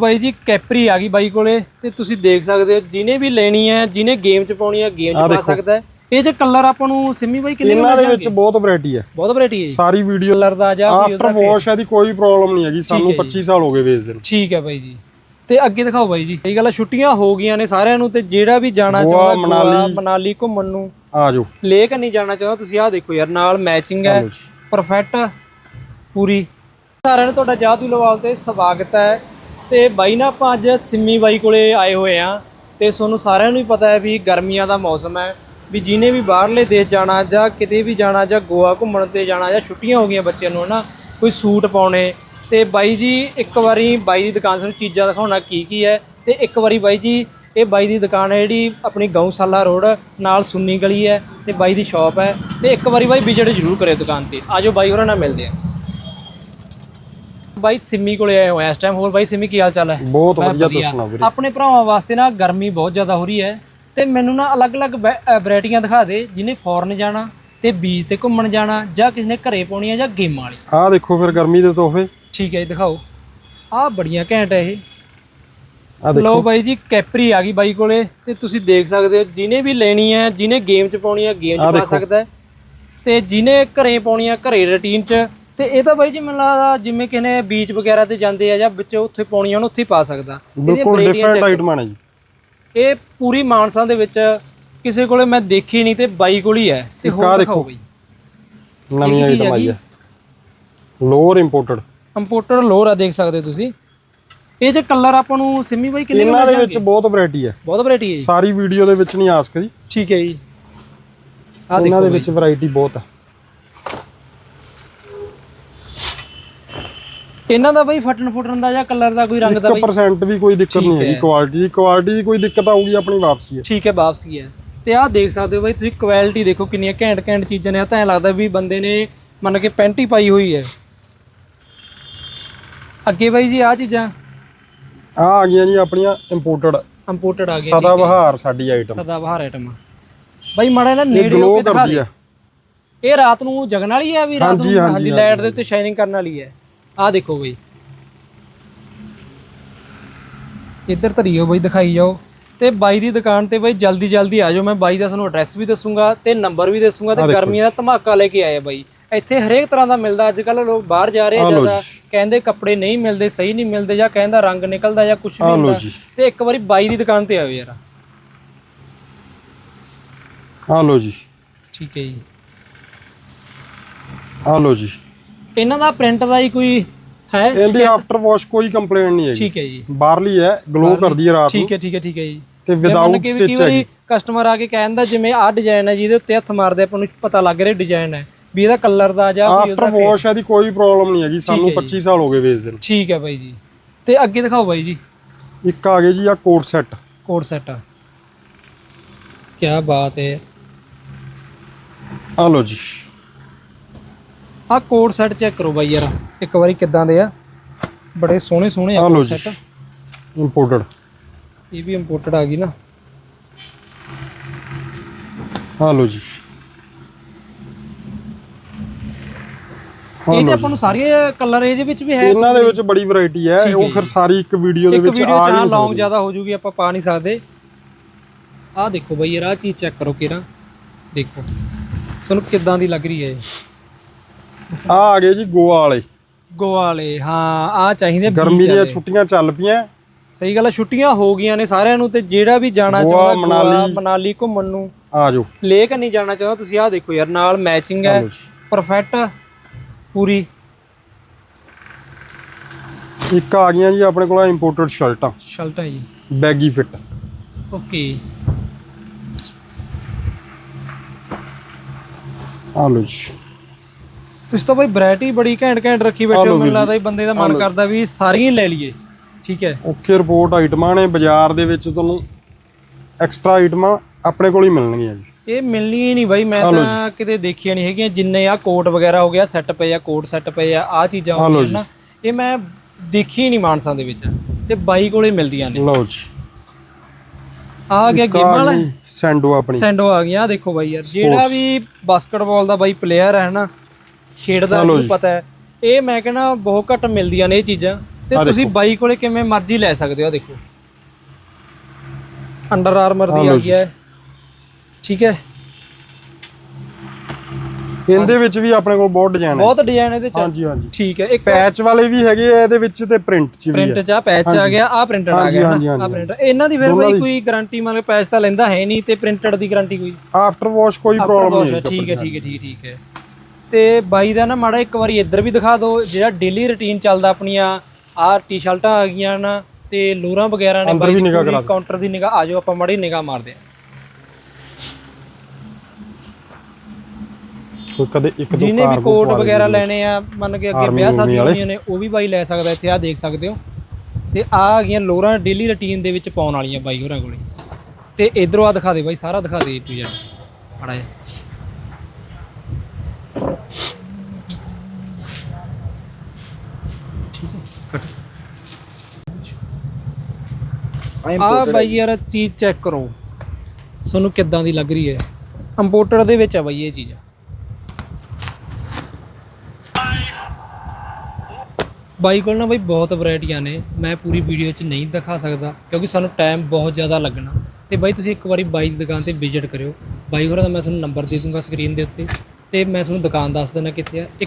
ਬਾਈ ਜੀ ਕੈਪਰੀ ਆ ਗਈ ਬਾਈ ਕੋਲੇ ਤੇ ਤੁਸੀਂ ਦੇਖ ਸਕਦੇ ਹੋ ਜਿਹਨੇ ਵੀ ਲੈਣੀ ਹੈ ਜਿਹਨੇ ਗੇਮ ਚ ਪਾਉਣੀ ਹੈ ਗੇਮ ਚ ਪਾ ਸਕਦਾ ਹੈ। ਇਹ ਚ ਕਲਰ ਆਪਾਂ ਨੂੰ ਸਿੰਮੀ ਬਾਈ ਕਿੰਨੇ ਇਹਨਾਂ ਦੇ ਵਿੱਚ ਬਹੁਤ ਵੈਰਾਈਟੀ ਹੈ। ਬਹੁਤ ਵੈਰਾਈਟੀ ਹੈ ਜੀ। ਸਾਰੀ ਵੀਡੀਓ ਕਲਰ ਦਾ ਜਾਂ ਆਫਟਰ ਵਾਸ਼ ਇਹਦੀ ਕੋਈ ਪ੍ਰੋਬਲਮ ਨਹੀਂ ਹੈਗੀ ਸਾਨੂੰ 25 ਸਾਲ ਹੋ ਗਏ ਵੇਚਦੇ ਨੂੰ। ਠੀਕ ਹੈ ਬਾਈ ਜੀ। ਤੇ ਅੱਗੇ ਦਿਖਾਓ ਬਾਈ ਜੀ। ਇਹ ਗੱਲ ਛੁੱਟੀਆਂ ਹੋ ਗਈਆਂ ਨੇ ਸਾਰਿਆਂ ਨੂੰ ਤੇ ਜਿਹੜਾ ਵੀ ਜਾਣਾ ਚਾਹੁੰਦਾ ਮਨਾਲੀ। ਮਨਾਲੀ ਘੁੰਮਣ ਨੂੰ। ਆ ਜਾਓ। ਲੇਕ ਨਹੀਂ ਜਾਣਾ ਚਾਹੁੰਦਾ ਤੁਸੀਂ ਆਹ ਦੇਖੋ ਯਾਰ ਨਾਲ ਮੈਚਿੰਗ ਹੈ। ਜੀ। ਪਰਫੈਕਟ ਪੂਰੀ। ਸਾਰਿਆਂ ਨੂੰ ਤੁਹਾਡਾ ਜਾਦੂ ਲਵਾਲ ਤੇ ਸਵਾਗਤ ਹੈ। ਤੇ ਬਾਈ ਨਾ ਆਪਾਂ ਅੱਜ ਸਿੰਮੀ ਬਾਈ ਕੋਲੇ ਆਏ ਹੋਏ ਆ ਤੇ ਤੁਹਾਨੂੰ ਸਾਰਿਆਂ ਨੂੰ ਹੀ ਪਤਾ ਹੈ ਵੀ ਗਰਮੀਆਂ ਦਾ ਮੌਸਮ ਹੈ, ਵੀ ਜਿਹਨੇ ਵੀ ਬਾਹਰਲੇ ਦੇਸ਼ ਜਾਣਾ ਜਾਂ ਕਿਤੇ ਵੀ ਜਾਣਾ ਜਾਂ ਗੋਆ ਘੁੰਮਣ ਤੇ ਜਾਣਾ ਜਾਂ ਛੁੱਟੀਆਂ ਹੋ ਗਈਆਂ ਬੱਚਿਆਂ ਨੂੰ, ਹਨਾ, ਕੋਈ ਸੂਟ ਪਾਉਣੇ। ਤੇ ਬਾਈ ਜੀ, ਇੱਕ ਵਾਰੀ ਬਾਈ ਦੀ ਦੁਕਾਨ ਸਾਨੂੰ ਚੀਜ਼ਾਂ ਦਿਖਾਉਣਾ ਕੀ ਕੀ ਹੈ। ਤੇ ਇੱਕ ਵਾਰੀ ਬਾਈ ਜੀ, ਇਹ ਬਾਈ ਦੀ ਦੁਕਾਨ ਹੈ ਜਿਹੜੀ ਆਪਣੀ ਗਊਸ਼ਾਲਾ ਰੋਡ ਨਾਲ ਸੁੰਨੀ ਗਲੀ ਹੈ ਤੇ ਬਾਈ ਦੀ ਸ਼ਾਪ ਹੈ। ਤੇ ਇੱਕ ਵਾਰੀ ਬਾਈ ਵਿਜ਼ਿਟ ਜ਼ਰੂਰ ਕਰਿਓ ਦੁਕਾਨ ਤੇ। ਆਜੋ ਬਾਈ ਹੋਰਾਂ ਨਾਲ ਮਿਲਦੇ ਆ। ਬਾਈ ਸਿੰਮੀ ਕੋਲੇ ਆਏ ਹੋਏ ਇਸ ਟਾਈਮ ਹੋਰ ਬਾਈ ਸਿੰਮੀ ਕੀ ਹਾਲ ਚਾਲ ਹੈ? ਬਹੁਤ ਵਧੀਆ ਦੱਸਣਾ ਵੀਰੇ? ਆਪਣੇ ਭਰਾਵਾਂ ਵਾਸਤੇ ਨਾ ਗਰਮੀ ਬਹੁਤ ਜ਼ਿਆਦਾ ਹੋ ਰਹੀ ਹੈ ਤੇ ਮੈਨੂੰ ਨਾ ਅਲੱਗ-ਅਲੱਗ ਵੈਰਾਈਟੀਆਂ ਦਿਖਾ ਦੇ ਜਿਹਨੇ ਫੋਰਨ ਜਾਣਾ ਤੇ ਬੀਚ ਤੇ ਘੁੰਮਣ ਜਾਣਾ ਜਾਂ ਕਿਸੇ ਨੇ ਘਰੇ ਪਾਉਣੀ ਆ ਜਾਂ ਗੇਮਾਂ ਵਾਲੀ। ਆਹ ਦੇਖੋ ਫਿਰ ਗਰਮੀ ਦੇ ਤੋਹਫੇ। ਠੀਕ ਹੈ ਜੀ ਦਿਖਾਓ। ਆਹ ਬੜੀਆਂ ਘੈਂਟ ਹੈ ਇਹ। ਆ ਦੇਖੋ। ਲਓ ਬਾਈ ਜੀ ਕੈਪਰੀ ਆ ਗਈ ਬਾਈ ਕੋਲੇ ਤੇ ਤੁਸੀਂ ਦੇਖ ਸਕਦੇ ਹੋ ਜਿਹਨੇ ਵੀ ਲੈਣੀ ਹੈ ਜਿਹਨੇ ਗੇਮ 'ਚ ਪਾਉਣੀ ਹੈ ਗੇਮ 'ਚ ਪਾ ਸਕਦਾ ਹੈ। ਤੇ ਜਿਹਨੇ ਘਰੇ ਪਾਉਣੀ ਹੈ ਘਰੇ ਰੁਟੀਨ 'ਚ ਤੇ ਇਹ ਤਾਂ ਬਾਈ ਜੀ ਮੈਨੂੰ ਲੱਗਦਾ ਜਿਵੇਂ ਕਿਸੇ ਨੇ ਬੀਚ ਵਗੈਰਾ ਤੇ ਜਾਂਦੇ ਆ ਜਾਂ ਵਿੱਚ ਉੱਥੇ ਪਾਉਣੀ ਉਹਨੂੰ ਉੱਥੇ ਹੀ ਪਾ ਸਕਦਾ। ਬਿਲਕੁਲ ਡਿਫਰੈਂਟ ਆਈਟਮਾਂ ਨੇ ਜੀ। ਇਹ ਪੂਰੀ ਮਾਨਸਾ ਦੇ ਵਿੱਚ ਕਿਸੇ ਕੋਲੇ ਮੈਂ ਦੇਖੀ ਨਹੀਂ ਤੇ ਬਾਈ ਕੋਲ ਹੀ ਹੈ। ਤੇ ਹੋਰ ਦੇਖੋ। ਬਾਈ। ਨਵੀਂ ਆਈਟਮ ਆਈ? ਹੈ। ਲੋਅਰ ਇੰਪੋਰਟਡ ਇੰਪੋਰਟਡ ਲੋਰ ਆ ਦੇਖ ਸਕਦੇ ਤੁਸੀਂ। ਇਹ ਚ ਕਲਰ ਆਪਾਂ ਨੂੰ ਸਿੰਮੀ ਬਾਈ ਕਿੰਨੇ ਇਹਨਾਂ ਦੇ ਵਿੱਚ? ਬਹੁਤ ਵੈਰਾਈਟੀ ਹੈ। ਬਹੁਤ ਵੈਰਾਈਟੀ ਹੈ ਜੀ। ਸਾਰੀ ਵੀਡੀਓ ਦੇ ਵਿੱਚ ਨਹੀਂ ਆ ਸਕਦੀ ਠੀਕ ਹੈ ਜੀ। ਆ ਇਹਨਾਂ ਦੇਖੋ ਦੇ ਵਿੱਚ ਵੈਰਾਈਟੀ ਬਹੁਤ ਹੈ ਇਹਨਾਂ ਦਾ ਬਾਈ ਫਟਣ ਫੁੱਟਣ ਦਾ ਜਾਂ ਕਲਰ ਦਾ ਕੋਈ ਰੰਗ ਦਾ ਬਾਈ? 1% ਵੀ ਕੋਈ ਦਿੱਕਤ ਨਹੀਂ ਹੈਗੀ ਕੁਆਲਿਟੀ ਦੀ ਕੁਆਲਿਟੀ ਦੀ ਕੋਈ ਦਿੱਕਤ ਆਊਗੀ ਆਪਣੀ ਵਾਪਸੀ ਹੈ। ਠੀਕ ਹੈ ਵਾਪਸੀ ਹੈ। ਤੇ ਆਹ ਦੇਖ ਸਕਦੇ ਹੋ ਬਾਈ ਤੁਸੀਂ ਕੁਆਲਿਟੀ ਦੇਖੋ ਕਿੰਨੀਆਂ ਘੈਂਟ ਘੈਂਟ ਚੀਜ਼ਾਂ ਨੇ। ਆ ਤਾਂ ਐਂ ਲੱਗਦਾ ਵੀ ਬੰਦੇ ਨੇ ਮੰਨ ਕੇ ਪੈਂਟ ਪਾਈ ਹੋਈ ਹੈ। ਅੱਗੇ ਬਾਈ ਜੀ ਆ ਚੀਜ਼ਾਂ? ਆ ਆ ਗਈਆਂ ਜੀ ਆਪਣੀਆਂ ਇੰਪੋਰਟਡ ਇੰਪੋਰਟਡ ਆ ਗਏ ਸਦਾ ਬਹਾਰ ਸਾਡੀ ਆਈਟਮ ਸਦਾ ਬਹਾਰ ਆਈਟਮ ਬਾਈ ਮਾੜਾ ਨਾ ਨੇੜੇ ਹੋ ਕੇ ਦਿਖਾ ਦੇ। ਇਹ ਰਾਤ ਨੂੰ ਜਗਣ ਵਾਲੀ ਹੈ ਵੀ ਰਾਤ ਨੂੰ? ਹਾਂਜੀ ਲਾਈਟ ਦੇ ਉੱਤੇ ਸ਼ਾਈਨਿੰਗ ਕਰਨ ਵਾਲੀ ਹੈ। ਆਹ ਦੇਖੋ ਬਈ। ਇੱਧਰ ਧਰੀਓ ਬਈ ਦਿਖਾਈ ਜਾਓ। ਤੇ ਬਾਈ ਦੀ ਦੁਕਾਨ ਤੇ ਬਈ ਜਲਦੀ ਜਲਦੀ ਆ ਜਾਓ। ਮੈਂ ਬਾਈ ਦਾ ਤੁਹਾਨੂੰ ਐਡਰੈਸ ਵੀ ਦੱਸੂਗਾ ਤੇ ਨੰਬਰ ਵੀ ਦੱਸੂਗਾ ਤੇ ਗਰਮੀਆਂ ਦਾ ਧਮਾਕਾ ਲੈ ਕੇ ਆਏ ਬਾਈ। ਇੱਥੇ ਹਰੇਕ ਤਰ੍ਹਾਂ ਦਾ ਮਿਲਦਾ। ਅੱਜ ਕੱਲ ਲੋਕ ਬਾਹਰ ਜਾ ਰਹੇ ਆ ਜ਼ਿਆਦਾ। ਕਹਿੰਦੇ ਕੱਪੜੇ ਨਹੀਂ ਮਿਲਦੇ ਸਹੀ ਨਹੀਂ ਮਿਲਦੇ ਜਾਂ ਕਹਿੰਦਾ ਰੰਗ ਨਿਕਲਦਾ ਜਾਂ ਕੁਝ ਵੀ ਹੁੰਦਾ। ਤੇ ਇੱਕ ਵਾਰੀ ਬਾਈ ਦੀ ਦੁਕਾਨ ਤੇ ਆਓ ਯਾਰ। ਆ ਲਓ ਜੀ। ਠੀਕ ਹੈ ਜੀ। ਆ ਲਓ ਜੀ। ਇਹਨਾਂ ਦਾ ਪ੍ਰਿੰਟ ਦਾ ਹੀ ਕੋਈ ਹੈ? ਇਹਦੀ ਆਫਟਰ ਵਾਸ਼ ਕੋਈ ਕੰਪਲੇਂਟ ਨਹੀਂ ਹੈਗੀ। ਠੀਕ ਹੈ ਜੀ। ਬਾਹਰਲੀ ਹੈ ਗਲੋ ਕਰਦੀ ਹੈ ਰਾਤ ਨੂੰ। ਠੀਕ ਹੈ ਠੀਕ ਹੈ ਠੀਕ ਹੈ ਜੀ। ਤੇ ਵਿਦਆਊਟ ਵੀ ਸਟਿਚ ਹੈਗੀ। ਕਸਟਮਰ ਆ ਕੇ ਕਹਿੰਦਾ ਜਿਵੇਂ ਆਹ ਡਿਜ਼ਾਈਨ ਹੈ ਜਿਹਦੇ ਉੱਤੇ ਹੱਥ ਮਾਰਦੇ ਆਪਾਂ ਨੂੰ ਪਤਾ ਲੱਗ ਰਿਹਾ ਡਿਜ਼ਾਈਨ ਹੈ। ਵੀ ਇਹਦਾ ਕਲਰ ਦਾ ਜਾਂ ਕੋਈ ਆਫਟਰ ਵਾਸ਼ ਇਹਦੀ ਕੋਈ ਪ੍ਰੋਬਲਮ ਨਹੀਂ ਹੈਗੀ। ਸਾਨੂੰ 25 ਸਾਲ ਹੋ ਗਏ ਵੇਚਦੇ ਨੂੰ। ਠੀਕ ਹੈ ਬਾਈ ਜੀ। ਤੇ ਅੱਗੇ ਦਿਖਾਓ ਬਾਈ ਜੀ। ਇੱਕ ਆ ਗਏ ਜੀ ਆ ਕੋਟ ਸੈੱਟ ਕੋਡ ਸੈਟ ਕੀ ਬਾਤ ਹੈ। ਆ ਲਓ ਜੀ। ਆਹ ਕੋਡ ਸੈਟ ਚੈੱਕ ਕਰੋ ਬਾਈ ਯਾਰ ਇੱਕ ਵਾਰੀ ਕਿੱਦਾਂ ਦੇ ਆ? ਬੜੇ ਸੋਹਣੇ ਸੋਹਣੇ ਆ ਆ ਕੋਡ ਸੈਟ। ਇੰਪੋਰਟਡ ਇਹ ਵੀ ਇੰਪੋਰਟਡ ਆ ਗਈ ਨਾ। ਆ ਲਓ ਜੀ। ਇਹ ਤੇ ਆਪਾਂ ਨੂੰ ਸਾਰੀਆਂ ਕਲਰ ਇਹਦੇ ਵਿੱਚ ਵੀ ਹੈ ਇਹਨਾਂ ਦੇ ਵਿੱਚ ਬੜੀ ਵੈਰਾਈਟੀ ਹੈ। ਉਹ ਫਿਰ ਸਾਰੀ ਇੱਕ ਵੀਡੀਓ ਦੇ ਇੱਕ ਵਿੱਚ ਵੀਡੀਓ ਆ ਚ ਨਹੀਂ ਲੌਂਗ ਜ਼ਿਆਦਾ ਹੋ ਜੂਗੀ ਆਪਾਂ ਪਾ ਨਹੀਂ ਸਕਦੇ। ਆਹ ਦੇਖੋ ਬਈ ਯਾਰ ਆਹ ਚੀਜ਼ ਚੈੱਕ ਕਰੋ ਕਿਰਾ ਦੇਖੋ। ਤੁਹਾਨੂੰ ਕਿੱਦਾਂ ਦੀ ਲੱਗ ਰਹੀ ਹੈ ਇਹ? ਆ ਆ ਗਏ ਜੀ ਗੋਆ ਵਾਲੇ। ਗੋਆ ਵਾਲੇ ਹਾਂ ਆ ਚਾਹੀਦੇ beach ਗਰਮੀ ਦੀਆਂ ਵਾਲੇ। ਛੁੱਟੀਆਂ ਚੱਲ ਪਈਆਂ। ਸਹੀ ਗੱਲ ਹੈ ਛੁੱਟੀਆਂ ਹੋ ਗਈਆਂ ਨੇ ਸਾਰਿਆਂ ਨੂੰ ਤੇ ਜਿਹੜਾ ਵੀ ਜਾਣਾ ਗੋਆ, ਚਾਹੁੰਦਾ ਗੋਆ ਮਨਾਲੀ। ਮਨਾਲੀ ਘੁੰਮਣ ਨੂੰ। ਆ ਜਾਓ। ਲੇਕ ਨਹੀਂ ਜਾਣਾ ਚਾਹੁੰਦਾ ਤੁਸੀਂ ਆਹ ਦੇਖੋ ਯਾਰ ਨਾਲ ਮੈਚਿੰਗ ਹੈ ਲਓ ਜੀ। ਪਰਫੈਕਟ ਪੂਰੀ। ਇੱਕ ਆ ਗਈਆਂ ਜੀ ਆਪਣੇ ਕੋਲ ਇੰਪੋਰਟਡ ਸ਼ਰਟਾਂ ਸ਼ਰਟ ਹੈ ਜੀ। Baggy fit. ਓਕੇ। ਆ ਲਓ ਜੀ। ਤੁਸੀਂ ਤਾਂ ਬਈ ਵੈਰਾਈਟੀ ਬੜੀ ਘੈਂਟ ਘੈਂਟ ਰੱਖੀ ਬੈਠੇ ਹੋ ਮੈਨੂੰ ਲੱਗਦਾ ਇਹ ਬੰਦੇ ਦਾ ਮਨ ਕਰਦਾ ਵੀ ਸਾਰੀਆਂ ਲੈ ਲਈਏ ਠੀਕ ਹੈ। ਓਕੇ ਰਿਪੋਰਟ ਆਈਟਮਾਂ ਨੇ ਬਾਜ਼ਾਰ ਦੇ ਵਿੱਚ ਤੁਹਾਨੂੰ ਐਕਸਟਰਾ ਆਈਟਮਾਂ ਆਪਣੇ ਕੋਲ ਹੀ ਮਿਲਣਗੀਆਂ ਜੀ। ਇਹ ਮਿਲਣੀ ਹੀ ਨਹੀਂ ਬਾਈ ਮੈਂ ਤਾਂ ਕਿਤੇ ਦੇਖੀਆਂ ਨਹੀਂ ਹੈਗੀਆਂ ਜਿੰਨੇ ਆ ਕੋਟ ਵਗੈਰਾ ਹੋ ਗਿਆ ਸੈੱਟ ਪਏ ਆ ਕੋਟ ਸੈੱਟ ਪਏ ਆ ਆ ਚੀਜ਼ਾਂ ਹੋ ਗਈਆਂ ਨਾ ਇਹ ਮੈਂ ਦੇਖੀ ਨਹੀਂ ਮਾਨਸਾਂ ਦੇ ਵਿੱਚ ਤੇ ਬਾਈ ਕੋਲੇ ਮਿਲਦੀਆਂ ਨੇ। ਲਓ ਜੀ। ਆ ਗਿਆ ਗੇਮ ਵਾਲਾ। ਸੈਂਡੋ ਆਪਣੀ। ਸੈਂਡੋ ਆ ਗਿਆ ਦੇਖੋ ਬਾਈ ਯਾਰ ਜਿਹੜਾ ਵੀ ਬਾਸਕਟਬਾਲ ਦਾ ਬਾਈ ਪਲੇਅਰ ਹੈ ਨਾ ਖੇਡਦਾ ਉਹਨੂੰ ਪਤਾ ਹੈ। ਇਹ ਮੈਂ ਕਹਿੰਦਾ ਬਹੁਤ ਘੱਟ ਮਿਲਦੀਆਂ ਨੇ ਇਹ ਚੀਜ਼ਾਂ। ਤੇ ਆਹ ਤੁਸੀਂ ਦੇਖੋ। ਬਾਈ ਕੋਲੇ ਕਿਵੇਂ ਮਰਜ਼ੀ ਲੈ ਸਕਦੇ ਹੋ ਆਹ ਦੇਖੋ। ਅੰਡਰ ਆਰਮਰ ਦੀ ਆ ਲਓ ਗਈ ਹੈ। ਠੀਕ ਹੈ। ਇਹਦੇ ਵਿੱਚ ਵੀ ਆਪਣੇ ਕੋਲ ਬਹੁਤ ਡਿਜ਼ਾਈਨ ਹੈ। ਬਹੁਤ ਡਿਜ਼ਾਈਨ ਇਹਦੇ ਚ। ਹਾਂਜੀ ਹਾਂਜੀ। ਠੀਕ ਹੈ ਇੱਕ ਪੈਚ ਵਾਲੇ ਵੀ ਹੈਗੇ ਆ ਇਹਦੇ ਵਿੱਚ ਤੇ ਪ੍ਰਿੰਟ ਚ ਵੀ ਪ੍ਰਿੰਟ ਹੈ। ਚ ਆ ਪੈਚ ਆ ਗਿਆ ਆ ਪ੍ਰਿੰਟਡ ਆ ਹਾਂਜੀ, ਗਿਆ ਹਾਂਜੀ, ਆ ਹਾਂਜੀ। ਪ੍ਰਿੰਟ ਇਹਨਾਂ ਦੀ ਫਿਰ ਦੋਨਾਂ ਬਾਈ ਦੀ। ਕੋਈ ਗਾਰੰਟੀ ਮਤਲਬ ਪੈਚ ਤਾਂ ਲੈਂਦਾ ਹੈ ਨਹੀਂ ਤੇ ਪ੍ਰਿੰਟਡ ਦੀ ਗਾਰੰਟੀ ਕੋਈ? ਆਫਟਰ ਵਾਸ਼ ਕੋਈ ਪ੍ਰੋਬਲਮ ਨਹੀਂ ਹੈ ਠੀਕ ਹੈ ਠੀਕ ਹੈ ਠੀਕ ਹੈ ਠੀਕ ਹੈ। ਤੇ ਬਾਈ ਦਾ ਨਾ ਮਾੜਾ ਇੱਕ ਵਾਰੀ ਇੱਧਰ ਵੀ ਦਿਖਾ ਦਿਓ ਜਿਹੜਾ ਡੇਲੀ ਰੁਟੀਨ ਚੱਲਦਾ ਆਪਣੀਆਂ ਆਹ ਟੀ-ਸ਼ਰਟਾਂ ਆ ਗਈਆਂ ਨਾ ਤੇ ਲੋਰਾਂ ਵਗੈਰਾ ਨੇ ਬਾਈ ਦੀ। ਕਾਊਂਟਰ ਦੀ ਨਿਗਾਹ ਆਜੋ ਆਪਾਂ ਮਾੜੀ ਨਿਗਾਹ ਮਾਰਦੇ ਆ ਕੋਈ ਕਦੇ ਇੱਕ ਦੋ ਜਿਹਨੇ ਵੀ ਕੋਟ ਵਗੈਰਾ ਲੈਣੇ ਆ ਮੰਨ ਕੇ ਅੱਗੇ ਵਿਆਹ ਵਾਲੇ। ਹੋਈਆਂ ਨੇ ਉਹ ਵੀ ਬਾਈ ਲੈ ਸਕਦਾ ਇੱਥੇ ਆ ਦੇਖ ਸਕਦੇ ਹੋ। ਤੇ ਆ ਆ ਗਈਆਂ ਲੋਰਾਂ ਡੇਲੀ ਰੁਟੀਨ ਦੇ ਵਿੱਚ ਪਾਉਣ ਵਾਲੀਆਂ ਬਾਈ ਹੋਰਾਂ ਕੋਲੇ। ਤੇ ਇਧਰੋਂ ਆ ਦਿਖਾ ਦੇ ਬਾਈ ਸਾਰਾ ਦਿਖਾ ਦੇ ਟੂ ਜੈਡ ਮਾੜਾ ਜਿਹਾ। ਠੀਕ ਹੈ ਕੱਟ ਆ ਬਾਈ ਯਾਰ ਚੀਜ਼ ਚੈੱਕ ਕਰੋ। ਤੁਹਾਨੂੰ ਕਿੱਦਾਂ ਦੀ ਲੱਗ ਰਹੀ ਹੈ। ਇੰਪੋਰਟਡ ਦੇ ਵਿੱਚ ਆ ਬਾਈ ਇਹ ਚੀਜ਼। ਬਾਈ ਕੋਲ ਨਾ ਬਾਈ ਬਹੁਤ ਵੈਰਾਈਟੀਆਂ ਨੇ। ਮੈਂ ਪੂਰੀ ਵੀਡੀਓ 'ਚ ਨਹੀਂ ਦਿਖਾ ਸਕਦਾ ਕਿਉਂਕਿ ਸਾਨੂੰ ਟਾਈਮ ਬਹੁਤ ਜ਼ਿਆਦਾ ਲੱਗਣਾ। ਤੇ ਬਾਈ ਤੁਸੀਂ ਇੱਕ ਵਾਰੀ ਬਾਈ ਦੀ ਦੁਕਾਨ ਤੇ ਵਿਜ਼ਿਟ ਕਰਿਓ। ਬਾਈ ਹੋਰਾਂ ਦਾ ਮੈਂ ਤੁਹਾਨੂੰ ਨੰਬਰ ਦੇ ਦੂੰਗਾ ਸਕਰੀਨ ਦੇ ਉੱਤੇ। ਤੇ ਮੈਂ ਤੁਹਾਨੂੰ ਦੁਕਾਨ ਦੱਸ ਦਿੰਦਾ ਕਿੱਥੇ ਆ। ਇੱਕ